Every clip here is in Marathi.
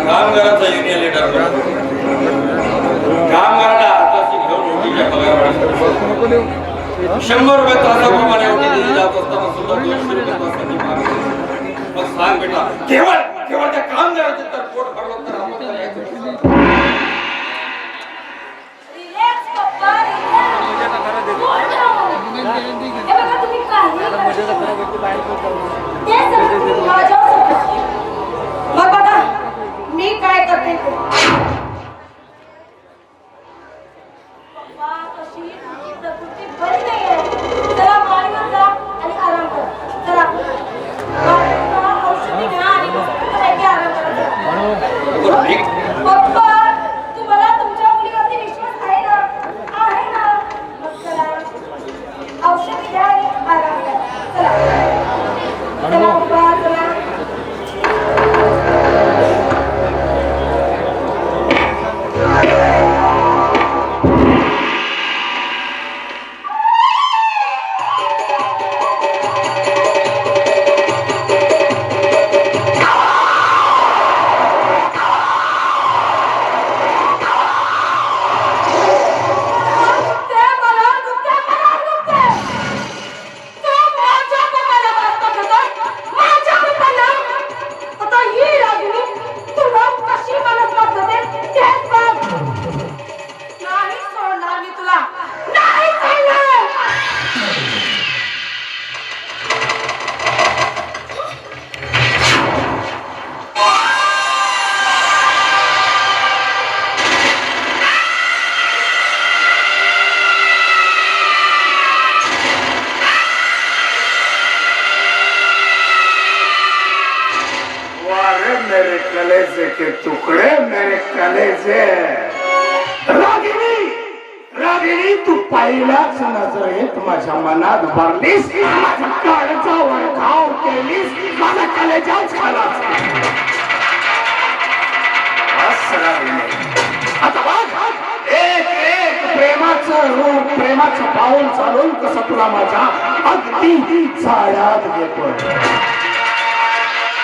कामगाराचा युनियन लिडर कामगाराला हाताशी घेऊन ओटीच्या पगार शंभर रुपये तासाप्रमाणे ओटी दिली जात असताना सुद्धा दोनशे रुपये तासाची मागणी मग सांग बेटा केवळ केवळ त्या कामगाराचे आराम करा. चला. औषधी घ्या आणि आराम करा के टुकड़े मेरे कलेजे रागिनी रागिनी तू पहिलाच नजरेत माझ्या मनात भरलीस माझ्या काळचा घाव केलीस माझ्या कलेजाच खालास आता बघ एक एक प्रेमाचं रूप प्रेमाचं पाऊल चालून कसं तुला माझ्या अगदी चाळ्यात घेतोय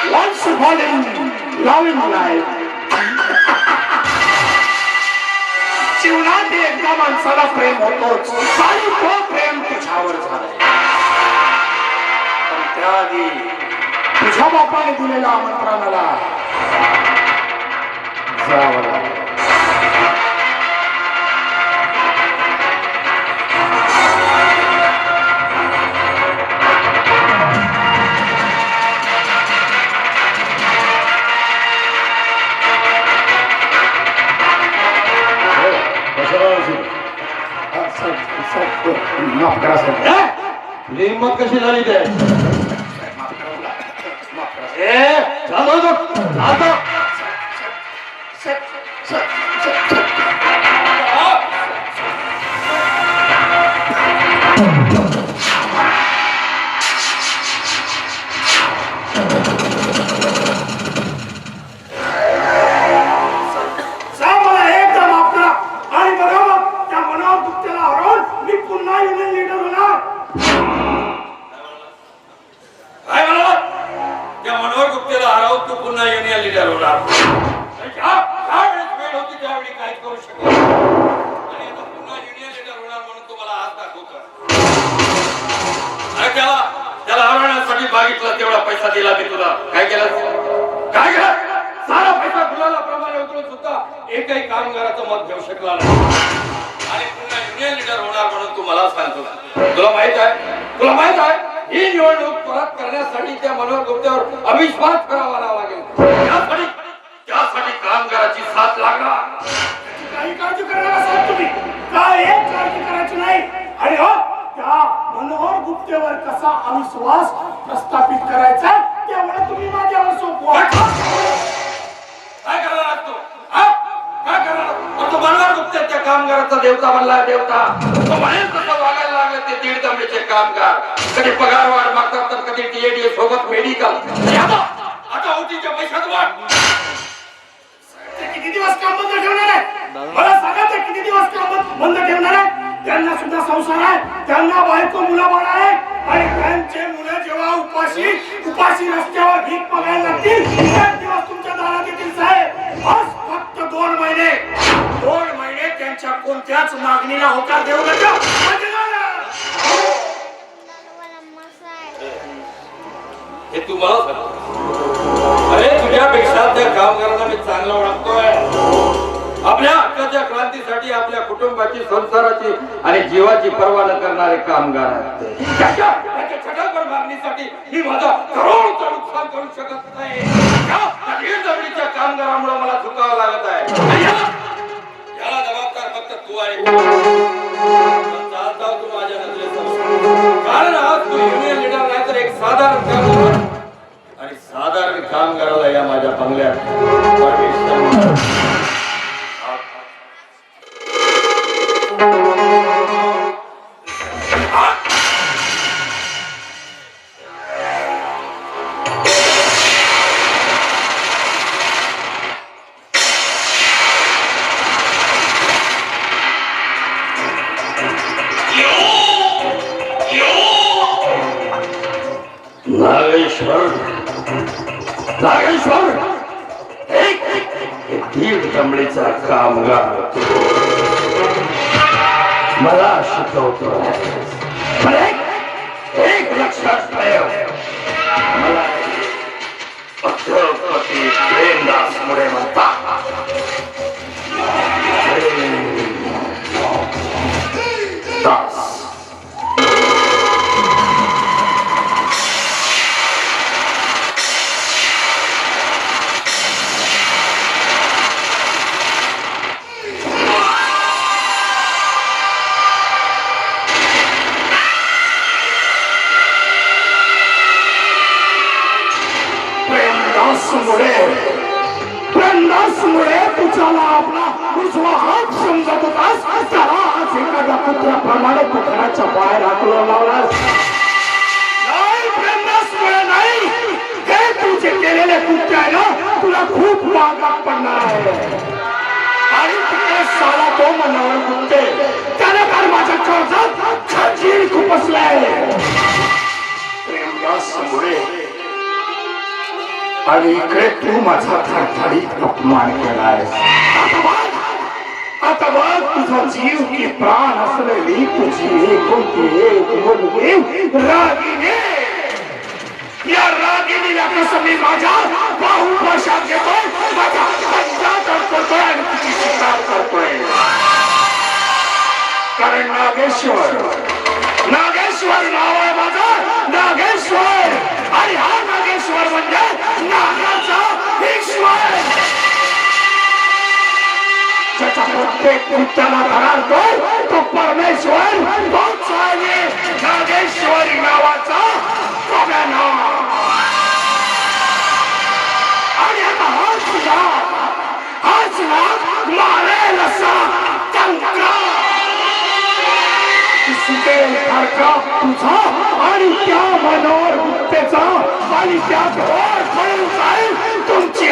once falling love in life जीवनात एकदा माणसाला प्रेम होतोच. आणि तो प्रेम तुझ्यावर झालाय. पण त्याआधी तुझ्या बापाने दिलेल्या आमंत्रणाला जावं लागेल. तुझी हिंमत कशी झाली ते ए, चालू आता. तुम्हाला आज दाखवतो. अरे त्याला त्याला हरवण्यासाठी मागितला तेवढा पैसा दिला मी तुला. काय केलं? काय केलं? सारा पैसा गुलाला प्रमाणे उतरून सुद्धा एकही कामगाराचं मत घेऊ शकला नाही. आणि पुन्हा युनियन लीडर होणार म्हणून तू मला सांगतो. तुला माहीत आहे? तुला माहीत आहे? ही निवडणूक परत करण्यासाठी त्या मनोहर गुप्त्यावर अविश्वास करावा लागेल. त्यासाठी त्यासाठी कामगाराची साथ लागणार. काळजी करणार असाल तुम्ही. काय एक काळजी करायची नाही? आणि हो त्या मनोहर गुप्तेवर कसा अविश्वास प्रस्थापित करायचा तेवढं तुम्ही माझ्यावर सोपवा काय करणार आज काय करणार तो मनोहर गुप्ते कामगाराचा देवता बनला देवता. तो म्हणेल तसं वागायला लागला ते दीड दमडीचे कामगार. कधी पगार वाढ मागतात तर कधी टीएडीए सोबत मेडिकल. आता आता ओटीच्या पैशात वाढ. बंद ठेवणार आहे. त्यांना सुद्धा संसार आहे. त्यांना बायको मुलं बाळ आहे. आणि त्यांचे मुलं जेव्हा उपाशी उपाशी रस्त्यावर भीक मागायला लागतील एक दिवस तुमच्या दारात येतील साहेब. बस फक्त दोन महिने. दोन महिने त्यांच्या कोणत्याच मागणीला होकार देऊ नका. हे तू मला अरे तुझ्यापेक्षा त्या कामगारांना मी चांगला ओळखतोय. आपल्या क्रांतीसाठी आपल्या कुटुंबाची संसाराची आणि जीवाची पर्वा न करणारे कामगार मागणीसाठी मी माझा करोडचं नुकसान करू शकत नाही. जमिनीच्या कामगारामुळे मला झुकावं लागत आहे. याला जबाबदार फक्त तू आहे तू माझ्या कारण आज तू युनियन लीडर नाही तर एक साधारण कामगार. आणि साधारण कामगाराला या माझ्या बंगल्यात चमडीचा कमळीचा कामगार मला शिकवतो. एक लक्षात ठेव. मला छत्रपती प्रेमदास मुळे म्हणतात. आज एखाद्या कुत्र्याप्रमाणे कुत्र्याच्या बाहेर हाकलून लावलास नाही हे तुझे केलेले कृत्य आहे? ना तुला खूप मागात पडणार आहे आणि तिकडे साला तो मनावर गुंते त्याने काल माझ्या कर्जात खजीर खुपसलाय प्रेमदास मुळे आणि इकडे तू माझा थरथरीत अपमान केलाय आता बघ, तुझा जीव की प्राण असलेली तुझी एकुलती एक मुलगी रागिने या रागिनीला कसं मी माझ्या बाहुपाशात घेतोय माझ्या पंजात करतोय आणि तिची शिकार करतोय कारण नागेश्वर नागेश्वर नाव आहे माझं नागेश्वर आणि हा नागेश्वर म्हणजे नागाचा ईश्वर ज्याच्या प्रत्येक कृत्याला धरारतोय तो परमेश्वर तोच आहे नागेश्वरी नावाचा आणि आता हाच नाग हाच नाग मारेल असा कंकरा. सुटेल सारखा तुझा आणि त्या मनोर गुप्तेचा आणि त्या घोर पळून जाईल तुमची